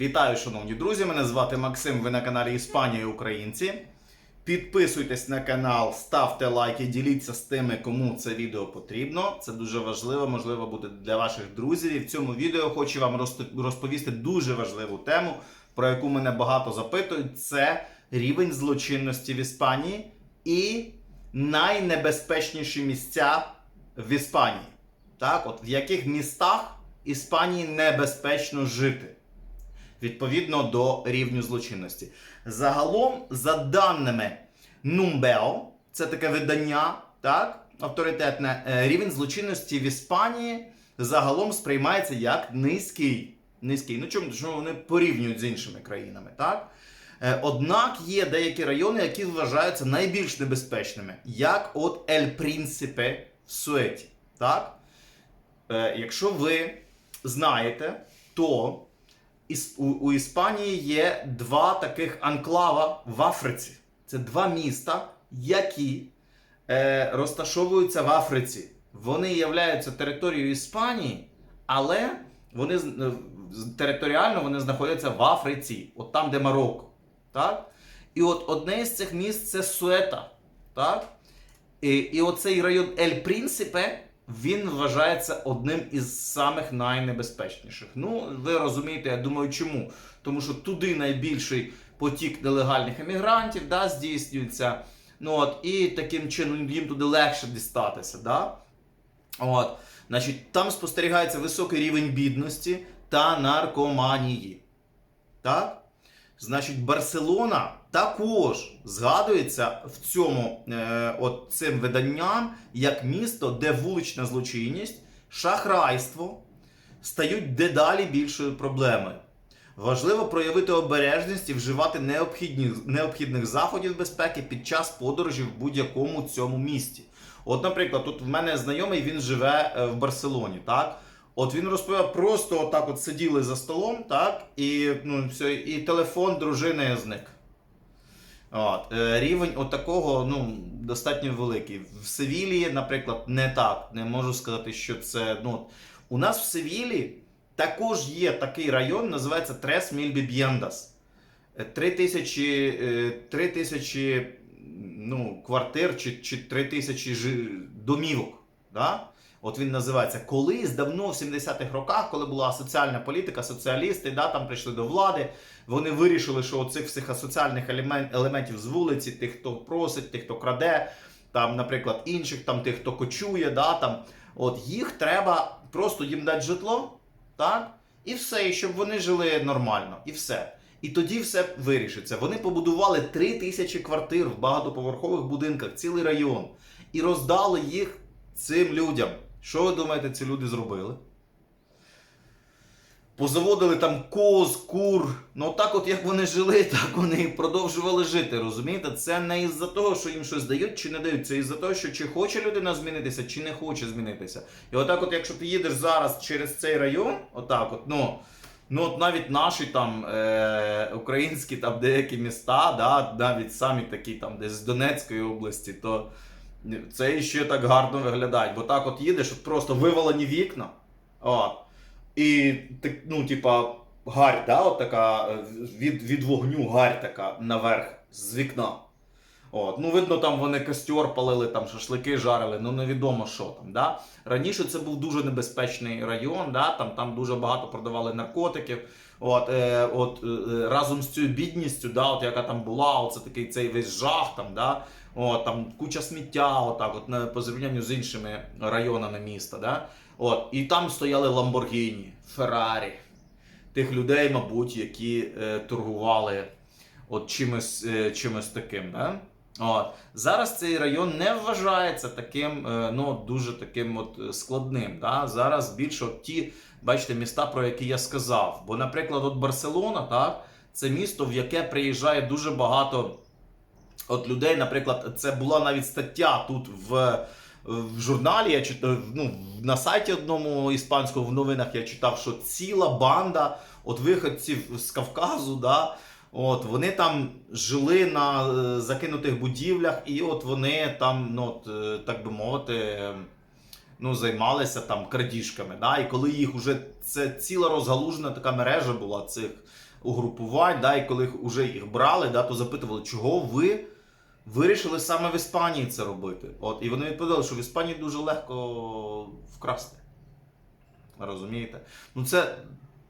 Вітаю, шановні друзі! Мене звати Максим. Ви на каналі Іспанія і Українці. Підписуйтесь на канал, ставте лайки, діліться з тими, кому це відео потрібно. Це дуже важливо, можливо, буде для ваших друзів. І в цьому відео хочу вам розповісти дуже важливу тему, про яку мене багато запитують. Це рівень злочинності в Іспанії і найнебезпечніші місця в Іспанії. Так, от в яких містах Іспанії небезпечно жити відповідно до рівню злочинності. Загалом, за даними Numbeo, це таке видання, так, авторитетне, е, рівень злочинності в Іспанії загалом сприймається як низький. Низький. Ну чому? Тому вони порівнюють з іншими країнами, так? Е, Однак є деякі райони, які вважаються найбільш небезпечними, як от Ель Принципе в Суеті. Так? Е, Якщо ви знаєте, то у, Іспанії є два таких анклава в Африці. Це два міста, які е, розташовуються в Африці. Вони являються територією Іспанії, але вони е, територіально вони знаходяться в Африці, от там, де Марокко. Так? І от одне з цих міст це Суета. Так? І, і оцей район Ель Принципе, він вважається одним із самих найнебезпечніших. Ну, ви розумієте, я думаю, чому? Тому що туди найбільший потік нелегальних емігрантів да, здійснюється. Ну, от, і таким чином їм туди легше дістатися. Да? От, значить, там спостерігається високий рівень бідності та наркоманії. Так? Значить, Барселона також згадується в цьому е, от цим виданням як місто, де вулична злочинність, шахрайство стають дедалі більшою проблемою. Важливо проявити обережність і вживати необхідних, необхідних заходів безпеки під час подорожі в будь-якому цьому місті. От, наприклад, тут в мене знайомий він живе е, в Барселоні, так? От він розповідав, просто отак от сиділи за столом, так, і, ну, все, і телефон дружини зник. От, е, рівень от такого ну, достатньо великий. В Севілії, наприклад, не так. Не можу сказати, що це. Ну, у нас в Севілі також є такий район, називається Трес Мільбіб'єндас. Три тисячі, е, три тисячі ну, квартир чи, чи три тисячі домівок. Да? От він називається. Колись давно в 70-х роках, коли була соціальна політика, соціалісти да, там прийшли до влади, вони вирішили, що оцих всіх асоціальних елементів з вулиці, тих, хто просить, тих, хто краде, там, наприклад, інших, там, тих, хто кочує, да, там, от їх треба просто їм дати житло, так? І все, і щоб вони жили нормально, і все. І тоді все вирішиться. Вони побудували три тисячі квартир в багатоповерхових будинках, цілий район, і роздали їх цим людям. Що ви думаєте, ці люди зробили? Позаводили там коз, кур. Ну так от як вони жили, так вони і продовжували жити. Розумієте? Це не із-за того, що їм щось дають чи не дають. Це із-за того, що чи хоче людина змінитися, чи не хоче змінитися. І отак, от, якщо ти їдеш зараз через цей район, отак, от, ну. Ну, от навіть наші там е, українські там деякі міста, да, навіть самі такі там десь з Донецької області, то це ще так гарно виглядає. Бо так от їдеш, от просто вивалені вікна. От, і ну, типа, гарь, да, от така е, від, від вогню гарь така наверх з вікна. От, ну, видно, там вони костер палили, там шашлики жарили, ну невідомо що там. Да? Раніше це був дуже небезпечний район, да? там, там дуже багато продавали наркотиків. От, е, от, е, разом з цією бідністю, да, от, яка там була, оце такий цей весь жах, там, да? От, там куча сміття, отак, от, по зрівнянню з іншими районами міста. Да? От, і там стояли Ламборгіні, Феррарі, тих людей, мабуть, які е, торгували от чимось, е, чимось таким. Да? От. Зараз цей район не вважається таким, е, ну, дуже таким от складним. Да? Зараз більше от ті, бачите, міста, про які я сказав. Бо, наприклад, от Барселона, так, це місто, в яке приїжджає дуже багато от людей. Наприклад, це була навіть стаття тут в. В журналі я читав, ну, на сайті одному іспанському в новинах я читав, що ціла банда от виходців з Кавказу, да, От, вони там жили на е, закинутих будівлях, і от вони там, ну, от, е, так би мовити, ну, займалися там крадіжками. Да? І коли їх уже це ціла розгалужена така мережа була цих угрупувань, да? і коли вже їх брали, да, то запитували, чого ви вирішили саме в Іспанії це робити. От, і вони відповідали, що в Іспанії дуже легко вкрасти. Розумієте? Ну, це,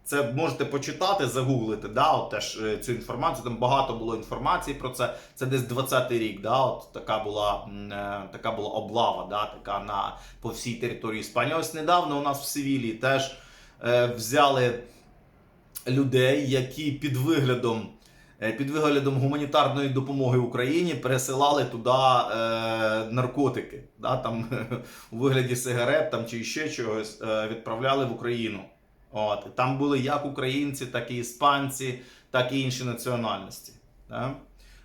це можете почитати, загуглити, да, от теж е, цю інформацію. Там багато було інформації про це. Це десь 20-й рік, да, от така була, е, така була облава, да, така на, по всій території Іспанії. Ось недавно у нас в Севілії теж е, взяли людей, які під виглядом. е, Під виглядом гуманітарної допомоги Україні пересилали туди е, наркотики, да, там, у вигляді сигарет там, чи ще чогось е, відправляли в Україну. От. Там були як українці, так і іспанці, так і інші національності. Да?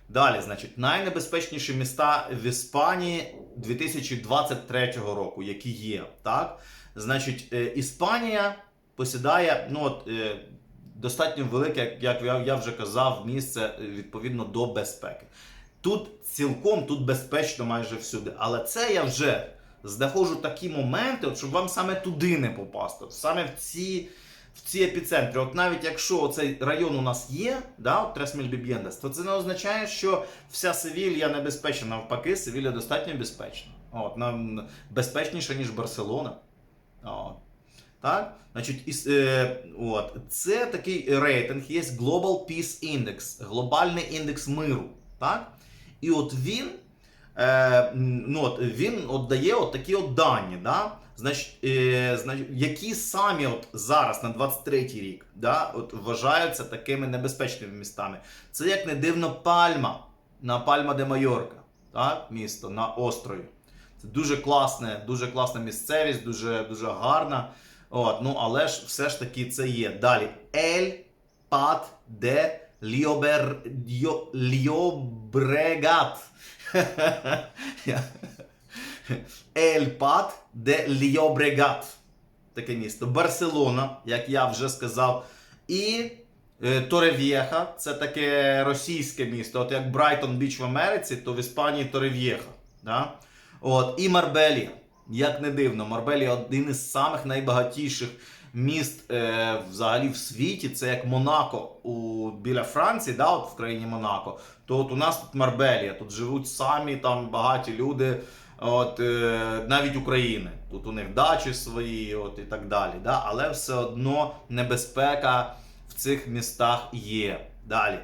Далі, значить, найнебезпечніші міста в Іспанії 2023 року, які є. Так? Значить, е, Іспанія посідає ну, от, е, достатньо велике, як- я, вже казав, місце е, відповідно до безпеки. Тут цілком тут безпечно майже всюди. Але це я вже знаходжу такі моменти, от, щоб вам саме туди не попасти. Саме в ці, в ці епіцентри. От навіть якщо цей район у нас є, да, от Трес то це не означає, що вся Севілья небезпечна. Навпаки, Севілья достатньо безпечна. От, нам безпечніша, ніж Барселона. От. Так? Значить, іс- е, от. Це такий рейтинг, є Global Peace Index, глобальний індекс миру. Так? І от він, е, ну, от, він от дає от такі от дані, да? значить, е, значить, які самі от зараз на 23-й рік да? от, вважаються такими небезпечними містами. Це як не дивно Пальма на Пальма де Майорка, так? місто на острові. Це дуже класне, дуже класна місцевість, дуже, дуже гарна. От, ну, але ж все ж таки це є. Далі. Ель Пат де Ліобер... Льо-. Ель Пат де Льобрегат. Таке місто. Барселона, як я вже сказав. І Торев'єха, це таке російське місто. От як Брайтон Біч в Америці, то в Іспанії Торев'єха. Да? От, і Марбелія. Як не дивно, Марбелія один із самих найбагатіших міст е, взагалі в світі. Це як Монако у, біля Франції, да, от в країні Монако. То от у нас тут Марбелія, тут живуть самі там багаті люди, от, е, навіть України. Тут у них дачі свої, от, і так далі. Да? Але все одно небезпека в цих містах є. Далі.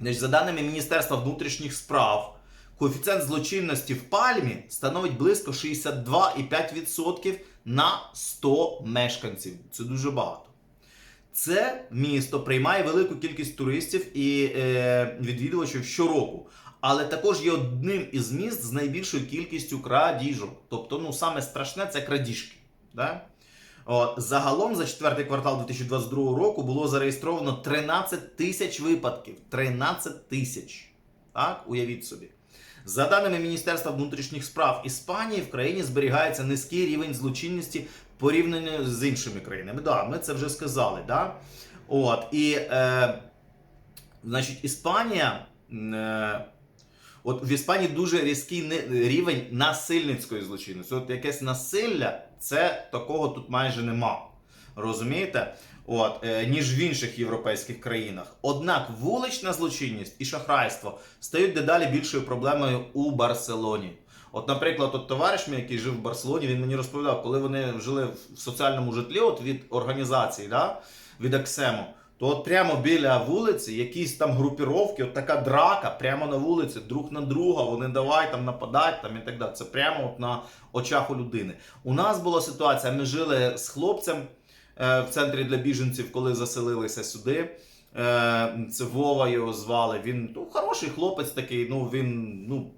За даними Міністерства внутрішніх справ, коефіцієнт злочинності в Пальмі становить близько 62,5% на 100 мешканців. Це дуже багато. Це місто приймає велику кількість туристів і е, відвідувачів щороку. Але також є одним із міст з найбільшою кількістю крадіжок. Тобто, ну саме страшне це крадіжки. Да? От, загалом за четвертий квартал 2022 року було зареєстровано 13 тисяч випадків. 13 тисяч. Так, уявіть собі. За даними Міністерства внутрішніх справ Іспанії, в країні зберігається низький рівень злочинності порівняно з іншими країнами. Да, ми це вже сказали. Да? От, і, е, значить, Іспанія. Е, От в Іспанії дуже різкий рівень насильницької злочинності. От якесь насилля, це такого тут майже нема. Розумієте? От, е, ніж в інших європейських країнах. Однак вулична злочинність і шахрайство стають дедалі більшою проблемою у Барселоні. От, наприклад, от товариш мій, який жив в Барселоні, він мені розповідав, коли вони жили в соціальному житлі, от від організації, да, від Аксему, то от прямо біля вулиці якісь там групіровки, от така драка, прямо на вулиці, друг на друга, вони давай там нападать там і так далі. Це прямо от на очах у людини. У нас була ситуація, ми жили з хлопцем в центрі для біженців, коли заселилися сюди. Е, Це Вова його звали. Він ну, хороший хлопець такий, ну він. ну,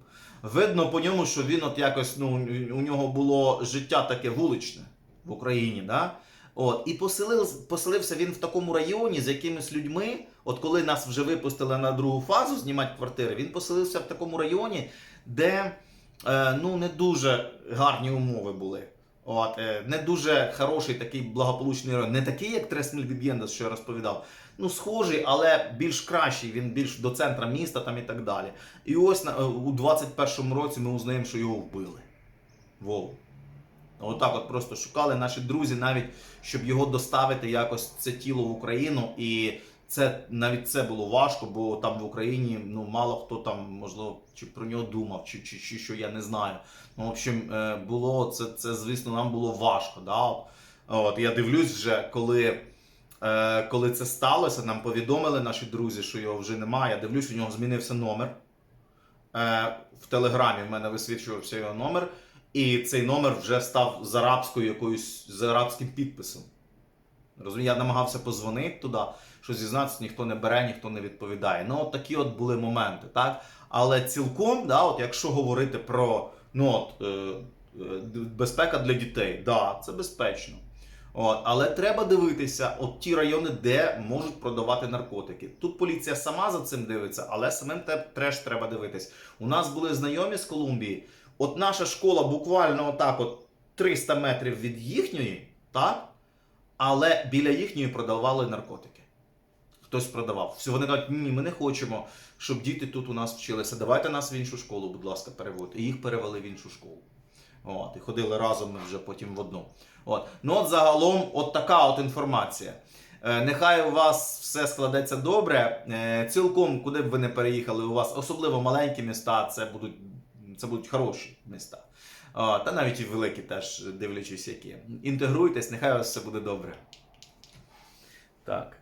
Видно по ньому, що він от якось ну, у нього було життя таке вуличне в Україні. Да? От, і поселив, поселився він в такому районі з якимись людьми. От коли нас вже випустили на другу фазу знімати квартири, він поселився в такому районі, де е, ну, не дуже гарні умови були. От, е, не дуже хороший такий благополучний район. Не такий, як Тресміль Біб'єндес, що я розповідав. Ну, схожий, але більш кращий. Він більш до центра міста там і так далі. І ось на, е, у 21-му році ми узнаємо, що його вбили. Вову. Отак, от просто шукали наші друзі, навіть щоб його доставити якось це тіло в Україну. І це навіть це було важко, бо там в Україні ну мало хто там можливо чи про нього думав, чи, чи, чи що я не знаю. Ну, в общем, е, було це, це звісно, нам було важко. Да? От, я дивлюсь вже, коли. Е, коли це сталося, нам повідомили наші друзі, що його вже немає. Я дивлюсь, у нього змінився номер. Е, в Телеграмі в мене висвічувався його номер, і цей номер вже став з арабською якоюсь з арабським підписом. Я намагався позвонити туди, що зізнатися, ніхто не бере, ніхто не відповідає. Ну, от такі от були моменти, так? Але цілком, да, от якщо говорити про ну, от, е, е, безпека для дітей, да, це безпечно. От, але треба дивитися от ті райони, де можуть продавати наркотики. Тут поліція сама за цим дивиться, але самим теж треба дивитись. У нас були знайомі з Колумбії. От наша школа буквально отак, от 300 метрів від їхньої, так? Але біля їхньої продавали наркотики. Хтось продавав. Всі вони кажуть, ні, ми не хочемо, щоб діти тут у нас вчилися. Давайте нас в іншу школу, будь ласка, переводьте. І їх перевели в іншу школу. От, і ходили разом ми вже потім в одну. От. Ну от загалом, от така от інформація. Е, нехай у вас все складеться добре. Е, цілком, куди б ви не переїхали, у вас особливо маленькі міста, це будуть, це будуть хороші міста. Та навіть і великі теж, дивлячись які. Інтегруйтесь, нехай у вас все буде добре. Так.